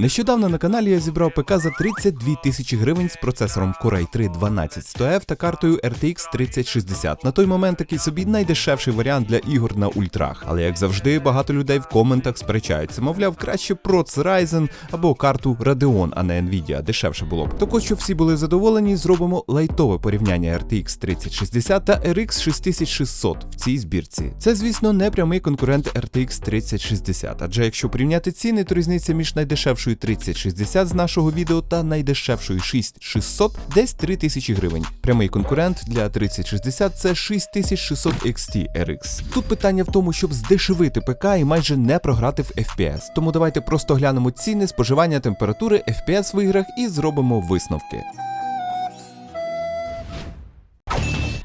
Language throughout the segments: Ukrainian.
Нещодавно на каналі я зібрав ПК за 32 тисячі гривень з процесором Core i3 12100F та картою RTX 3060. На той момент такий собі найдешевший варіант для ігор на ультрах. Але як завжди, багато людей в коментах сперечаються. Мовляв, краще проц Ryzen або карту Radeon, а не Nvidia, дешевше було б. Так от, щоб всі були задоволені, зробимо лайтове порівняння RTX 3060 та RX 6600 в цій збірці. Це, звісно, не прямий конкурент RTX 3060, адже якщо порівняти ціни, то різниця між найдешевшою 3060 з нашого відео та найдешевшою 6600 десь 3000 гривень. Прямий конкурент для 3060 це 6600 XT RX. Тут питання в тому, щоб здешевити ПК і майже не програти в FPS. Тому давайте просто глянемо ціни, споживання температури, FPS в іграх і зробимо висновки.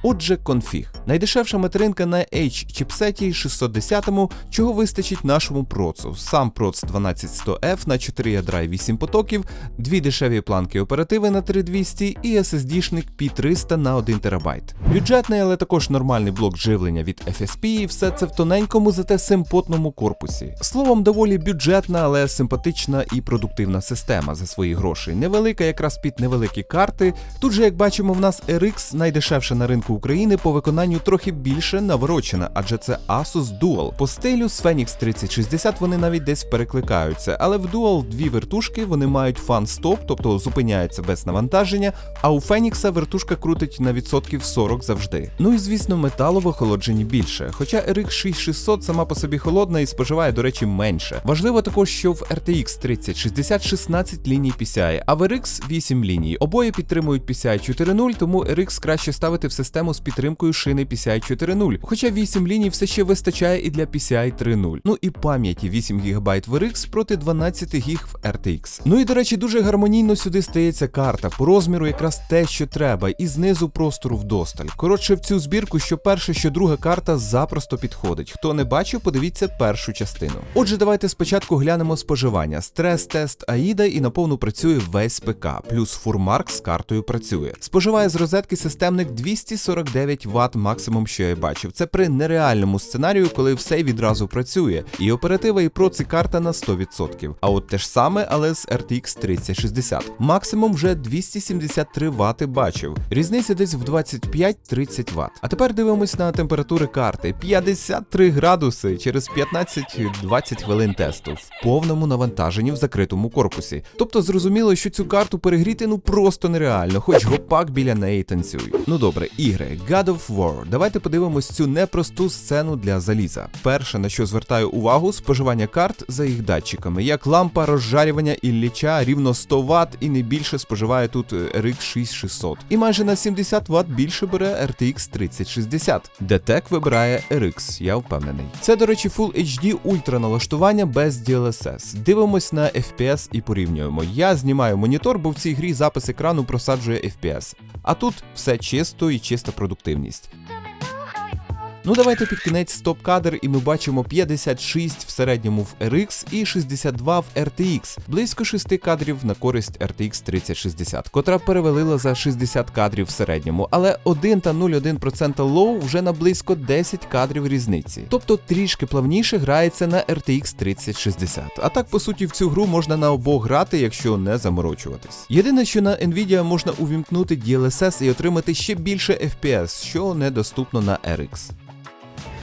Отже, конфіг. Найдешевша материнка на H чіпсеті 610, чого вистачить нашому процу. Сам проц 12100F на 4 ядра і 8 потоків, дві дешеві планки оперативи на 3200 і SSD-шник P300 на 1 ТБ. Бюджетний, але також нормальний блок живлення від FSP, і все це в тоненькому, зате симпотному корпусі. Словом, доволі бюджетна, але симпатична і продуктивна система за свої гроші. Невелика якраз під невеликі карти. Тут же, як бачимо, в нас RX найдешевша на ринку України по виконанню трохи більше наворочена, адже це Asus Dual. По стилю з Phoenix 3060 вони навіть десь перекликаються, але в Dual дві вертушки вони мають фан-стоп, тобто зупиняються без навантаження. А у Phoenix вертушка крутить на відсотків 40 завжди. Ну і звісно, металу в більше. Хоча RX 6600 сама по собі холодна і споживає, до речі, менше. Важливо також, що в RTX 3060 16 ліній PCI, а в RX 8 ліній. Обоє підтримують PCI 4.0, тому RX краще ставити в систему з підтримкою шини PCI 4.0. Хоча 8 ліній все ще вистачає і для PCI 3.0. Ну і пам'яті 8 ГБ в RX проти 12 ГБ в RTX. Ну і до речі, дуже гармонійно сюди стається карта. По розміру якраз те, що треба, і знизу простору вдосталь. Коротше, в цю збірку, що перша, що друга карта запросто підходить. Хто не бачив, подивіться першу частину. Отже, давайте спочатку глянемо споживання. Стрес-тест AIDA і наповну працює весь ПК, плюс фурмарк з картою працює. Споживає з розетки системник 249 Вт максимум, що я бачив. Це при нереальному сценарію, коли все відразу працює. І оператива, і проці карта на 100%. А от те ж саме, але з RTX 3060. Максимум вже 273 Вт бачив. Різниця десь в 25-30 Вт. А тепер дивимось на температури карти. 53 градуси через 15-20 хвилин тесту в повному навантаженні в закритому корпусі. Тобто зрозуміло, що цю карту перегріти ну просто нереально, хоч гопак біля неї танцюй. Ну добре, ігри. God of War. Давайте подивимось цю непросту сцену для заліза. Перше, на що звертаю увагу, споживання карт за їх датчиками. Як лампа розжарювання Ілліча рівно 100 Вт і не більше споживає тут RX 6600. І майже на 70 Вт більше бере RTX 3060. DTEC вибирає RX, я впевнений. Це, до речі, Full HD ультра налаштування без DLSS. Дивимось на FPS і порівнюємо. Я знімаю монітор, бо в цій грі запис екрану просаджує FPS. А тут все чисто і чиста продуктивність. Ну давайте під кінець стоп-кадр, і ми бачимо 56 в середньому в RX і 62 в RTX, близько 6 кадрів на користь RTX 3060, котра перевалила за 60 кадрів в середньому, але 1 та 0,1% лоу вже на близько 10 кадрів різниці. Тобто трішки плавніше грається на RTX 3060. А так, по суті, в цю гру можна на обох грати, якщо не заморочуватись. Єдине, що на Nvidia можна увімкнути DLSS і отримати ще більше FPS, що недоступно на RX.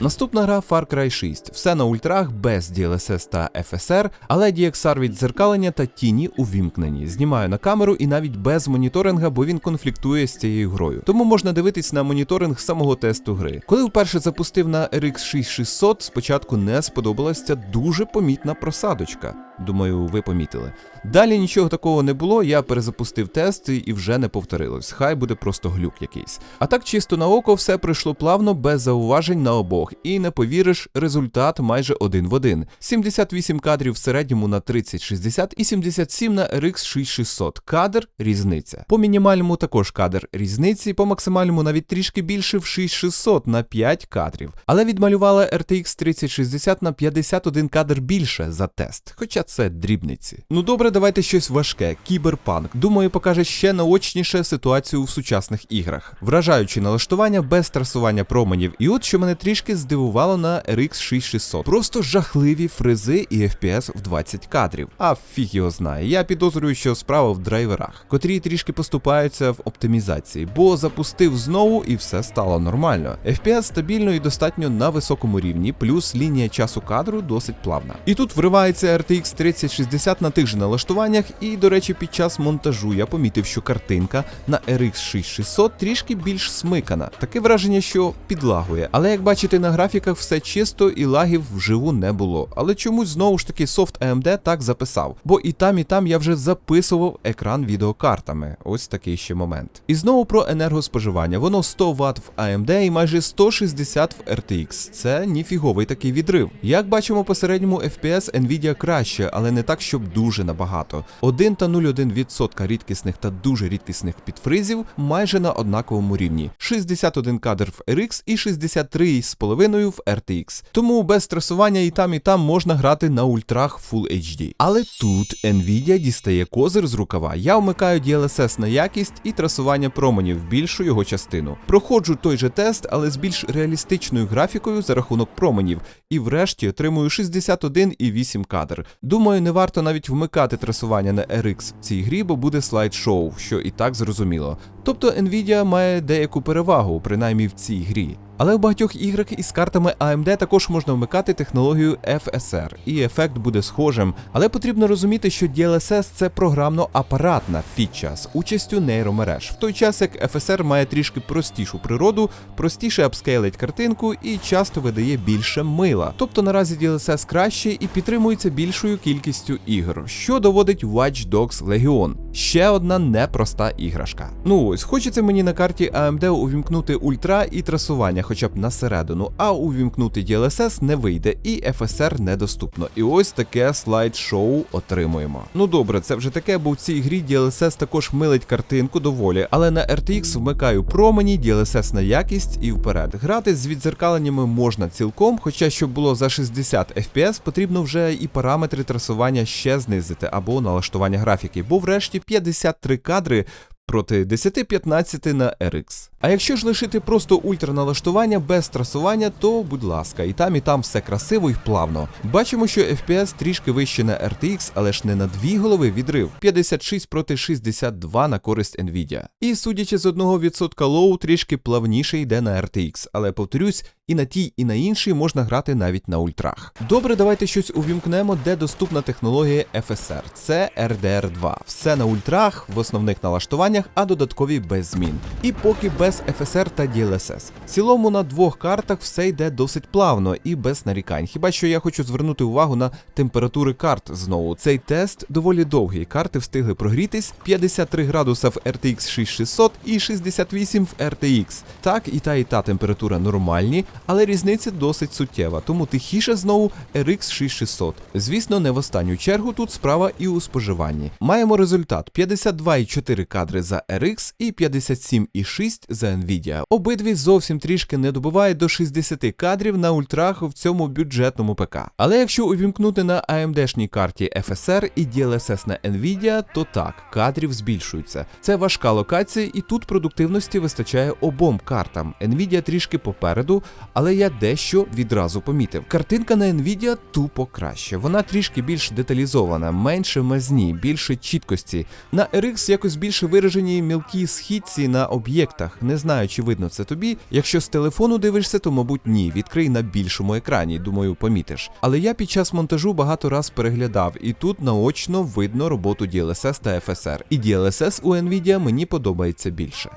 Наступна гра Far Cry 6. Все на ультрах без DLSS та FSR, але DXR віддзеркалення та тіні увімкнені. Знімаю на камеру і навіть без моніторинга, бо він конфліктує з цією грою. Тому можна дивитись на моніторинг самого тесту гри. Коли вперше запустив на RX 6600, спочатку не сподобалася дуже помітна просадочка. Думаю, ви помітили. Далі нічого такого не було, я перезапустив тест і вже не повторилось. Хай буде просто глюк якийсь. А так чисто на око все пройшло плавно, без зауважень на обох. І не повіриш, результат майже один в один: 78 кадрів в середньому на 3060 і 77 на RX 6600. Кадр різниця. По мінімальному також кадр різниці, по максимальному навіть трішки більше в 6600 на 5 кадрів. Але відмалювала RTX 3060 на 51 кадр більше за тест. Хоча це дрібниці. Ну добре, давайте щось важке. Кіберпанк. Думаю, покаже ще наочніше ситуацію в сучасних іграх. Вражаючі налаштування без трасування променів. І от що мене трішки здивувало на RX 6600. Просто жахливі фризи і FPS в 20 кадрів. А фіг його знає. Я підозрюю, що справа в драйверах, котрі трішки поступаються в оптимізації, бо запустив знову і все стало нормально. FPS стабільно і достатньо на високому рівні, плюс лінія часу кадру досить плавна. І тут вривається RTX 3060 на тих же налаштуваннях, і, до речі, під час монтажу я помітив, що картинка на RX 6600 трішки більш смикана. Таке враження, що підлагує. Але як бачите, на графіках все чисто і лагів вживу не було. Але чомусь знову ж таки софт AMD так записав. Бо і там, і там я вже записував екран відеокартами. Ось такий ще момент. І знову про енергоспоживання. Воно 100 Вт в AMD і майже 160 в RTX. Це ніфіговий такий відрив. Як бачимо по середньому FPS Nvidia краще, але не так, щоб дуже набагато. 1 та 0,1% рідкісних та дуже рідкісних підфризів майже на однаковому рівні. 61 кадр в RX і 63,5 в RTX. Тому без стресування і там, і там можна грати на ультрах Full HD. Але тут Nvidia дістає козир з рукава. Я вмикаю DLSS на якість і трасування променів більшу його частину. Проходжу той же тест, але з більш реалістичною графікою за рахунок променів, і врешті отримую 61,8 кадр. Думаю, не варто навіть вмикати трасування на RX в цій грі, бо буде слайд-шоу, що і так зрозуміло. Тобто Nvidia має деяку перевагу, принаймні в цій грі. Але в багатьох іграх із картами AMD також можна вмикати технологію FSR, і ефект буде схожим. Але потрібно розуміти, що DLSS це програмно-апаратна фіча з участю нейромереж, в той час як FSR має трішки простішу природу, простіше апскейлить картинку і часто видає більше мила. Тобто наразі DLSS краще і підтримується більшою кількістю ігор, що доводить Watch Dogs Legion. Ще одна непроста іграшка. Ну ось, хочеться мені на карті AMD увімкнути ультра і трасування хоча б на середину, а увімкнути DLSS не вийде, і FSR недоступно. І ось таке слайд-шоу отримуємо. Ну добре, це вже таке, бо в цій грі DLSS також милить картинку доволі, але на RTX вмикаю промені, DLSS на якість і вперед. Грати з відзеркаленнями можна цілком, хоча щоб було за 60 FPS, потрібно вже і параметри трасування ще знизити або налаштування графіки, бо врешті 53 кадри проти 10-15 на RX. А якщо ж лишити просто ультраналаштування без трасування, то будь ласка, і там, і там все красиво і плавно. Бачимо, що FPS трішки вище на RTX, але ж не на дві голови відрив 56 проти 62 на користь Nvidia. І судячи з 1% лоу, трішки плавніше йде на RTX, але повторюсь, і на тій, і на іншій можна грати навіть на ультрах. Добре, давайте щось увімкнемо, де доступна технологія FSR. Це RDR2. Все на ультрах, в основних налаштуваннях, а додаткові без змін. І поки без FSR та DLSS. В цілому на двох картах все йде досить плавно і без нарікань. Хіба що я хочу звернути увагу на температури карт знову. Цей тест доволі довгий. Карти встигли прогрітись 53 градуса в RTX 6600 і 68 в RTX. Так, і та, і та температура нормальні, але різниця досить суттєва, тому тихіше знову RX 6600. Звісно, не в останню чергу тут справа і у споживанні. Маємо результат 52,4 кадри за RX і 57,6 за Nvidia. Обидві зовсім трішки не добувають до 60 кадрів на ультрах в цьому бюджетному ПК. Але якщо увімкнути на AMD-шній карті FSR і DLSS на Nvidia, то так, кадрів збільшуються. Це важка локація, і тут продуктивності вистачає обом картам. Nvidia трішки попереду, але я дещо відразу помітив. Картинка на Nvidia тупо краще. Вона трішки більш деталізована, менше мазні, більше чіткості. На RX якось більше виражені мілкі східці на об'єктах. Не знаю, чи видно це тобі. Якщо з телефону дивишся, то мабуть ні. Відкрий на більшому екрані, думаю, помітиш. Але я під час монтажу багато раз переглядав, і тут наочно видно роботу DLSS та FSR. І DLSS у Nvidia мені подобається більше.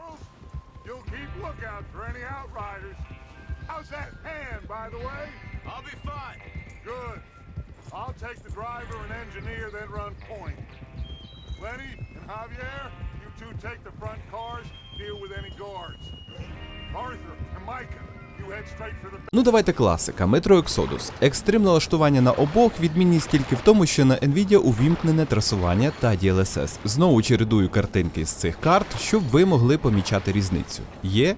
I'll take the driver and engineer, then run point. Lenny and Javier, two take the front cars, deal with any guards. Arthur and Micah, Ну давайте класика, Metro Exodus. Екстрим налаштування на обох, відмінність тільки в тому, що на Nvidia увімкнене трасування та DLSS. Знову чередую картинки з цих карт, щоб ви могли помічати різницю. Є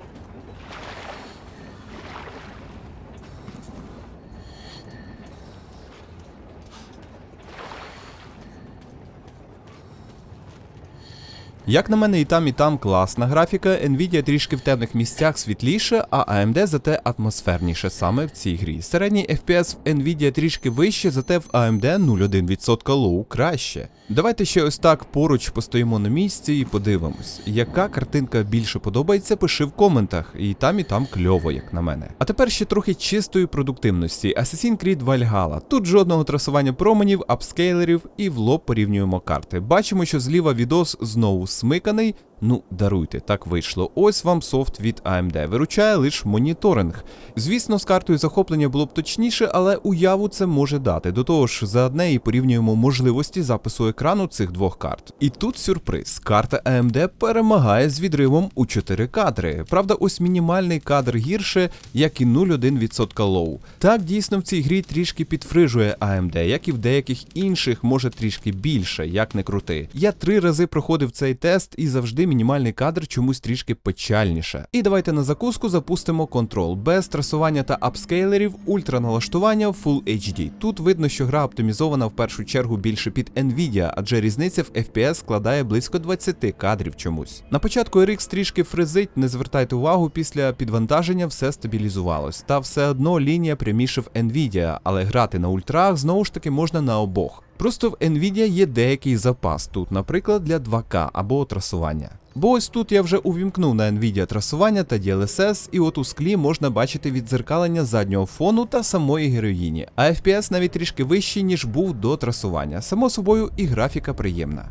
Як на мене, і там, і там класна графіка, Nvidia трішки в темних місцях світліше, а AMD зате атмосферніше саме в цій грі. Середній FPS в Nvidia трішки вище, зате в AMD 0,1% лоу краще. Давайте ще ось так поруч постоїмо на місці і подивимось, яка картинка більше подобається, пиши в коментах, і там, і там кльово, як на мене. А тепер ще трохи чистої продуктивності. Assassin's Creed Valhalla. Тут жодного трасування променів, апскейлерів і в лоб порівнюємо карти. Бачимо, що зліва відос знову смиканий. Ну, даруйте, так вийшло. Ось вам софт від AMD. Виручає лише моніторинг. Звісно, з картою захоплення було б точніше, але уяву це може дати. До того ж, за одне і порівнюємо можливості запису екрану цих двох карт. І тут сюрприз: карта AMD перемагає з відривом у 4 кадри. Правда, ось мінімальний кадр гірше, як і 0,1% лоу. Так дійсно в цій грі трішки підфрижує AMD, як і в деяких інших, може трішки більше, як не крути. Я три рази проходив цей тест і завжди мінімальний кадр чомусь трішки печальніше. І давайте на закуску запустимо контрол без трасування та апскейлерів, ультраналаштування Full HD. Тут видно, що гра оптимізована в першу чергу більше під Nvidia, адже різниця в FPS складає близько 20 кадрів чомусь. На початку RX трішки фризить, не звертайте увагу, після підвантаження все стабілізувалось. Та все одно лінія пряміше в Nvidia, але грати на ультрах знову ж таки можна на обох. Просто в Nvidia є деякий запас тут, наприклад, для 2К або трасування. Бо ось тут я вже увімкнув на Nvidia трасування та DLSS, і от у склі можна бачити відзеркалення заднього фону та самої героїні. А FPS навіть трішки вищий, ніж був до трасування. Само собою, і графіка приємна.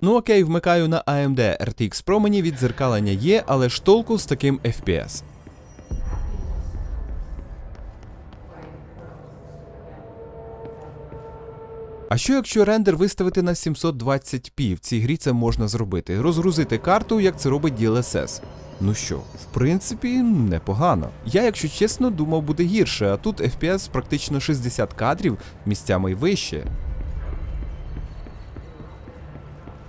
Ну окей, вмикаю на AMD RTX Pro, відзеркалення є, але ж толку з таким FPS. А що якщо рендер виставити на 720p? В цій грі це можна зробити. Розгрузити карту, як це робить DLSS. Ну що, в принципі, непогано. Я, якщо чесно, думав буде гірше, а тут FPS практично 60 кадрів, місцями й вище.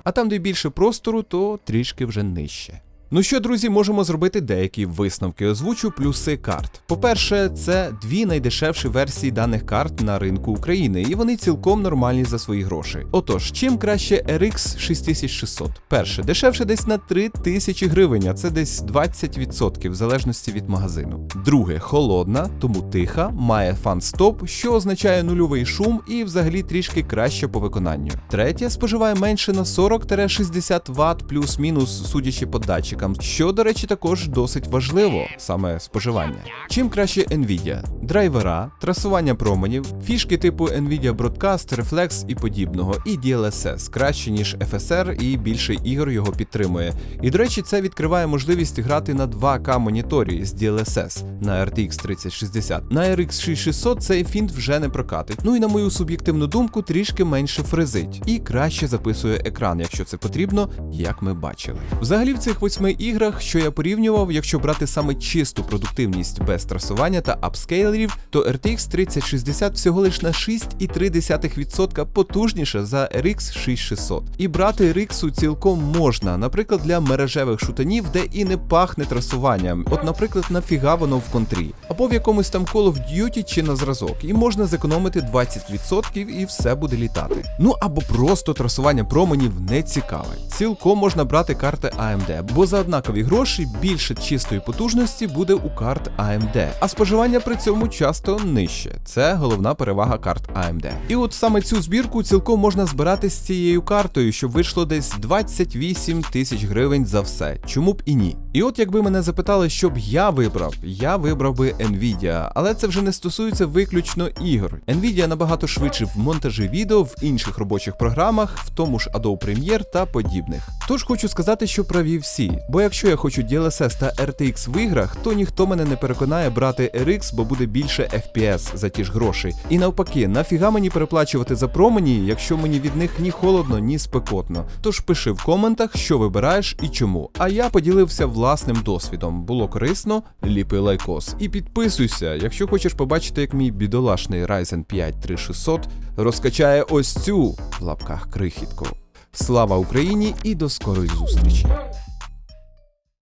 А там, де більше простору, то трішки вже нижче. Ну що, друзі, можемо зробити деякі висновки. Озвучу плюси карт. По-перше, це дві найдешевші версії даних карт на ринку України, і вони цілком нормальні за свої гроші. Отож, чим краще RX 6600? Перше, дешевше десь на 3000 гривень, а це десь 20% в залежності від магазину. Друге, холодна, тому тиха, має фан-стоп, що означає нульовий шум і взагалі трішки краще по виконанню. Третє, споживає менше на 40-60 Вт плюс-мінус, судячи по датчикам, що, до речі, також досить важливо, саме споживання. Чим краще Nvidia? Драйвера, трасування променів, фішки типу Nvidia Broadcast, Reflex і подібного, і DLSS краще, ніж FSR, і більше ігор його підтримує. І до речі, це відкриває можливість грати на 2К моніторі з DLSS на RTX 3060. На RX 6600 цей фінт вже не прокатить. Ну і на мою суб'єктивну думку, трішки менше фризить і краще записує екран, якщо це потрібно, як ми бачили. Взагалі в цих восьми іграх, що я порівнював, якщо брати саме чисту продуктивність без трасування та апскейлерів, то RTX 3060 всього лиш на 6,3% потужніша за RX 6600. І брати RX цілком можна, наприклад, для мережевих шутанів, де і не пахне трасуванням. От, наприклад, нафіга воно в контрі, або в якомусь там Call of Duty чи на зразок, і можна зекономити 20% і все буде літати. Ну або просто трасування променів не цікаве. Цілком можна брати карти AMD, бо за однакові гроші більше чистої потужності буде у карт AMD, а споживання при цьому часто нижче. Це головна перевага карт AMD. І от саме цю збірку цілком можна збирати з цією картою, щоб вийшло десь 28 тисяч гривень за все. Чому б і ні? І от якби мене запитали, що б я вибрав, я вибрав би Nvidia, але це вже не стосується виключно ігор. Nvidia набагато швидше в монтажі відео, в інших робочих програмах, в тому ж Adobe Premiere та подібних. Тож хочу сказати, що праві всі. Бо якщо я хочу DLSS та RTX в іграх, то ніхто мене не переконає брати RX, бо буде більше FPS за ті ж гроші. І навпаки, нафіга мені переплачувати за промені, якщо мені від них ні холодно, ні спекотно. Тож пиши в коментах, що вибираєш і чому. А я поділився власним досвідом. Було корисно, ліпи лайкос. І підписуйся, якщо хочеш побачити, як мій бідолашний Ryzen 5 3600 розкачає ось цю в лапках крихітку. Слава Україні і до скорої зустрічі!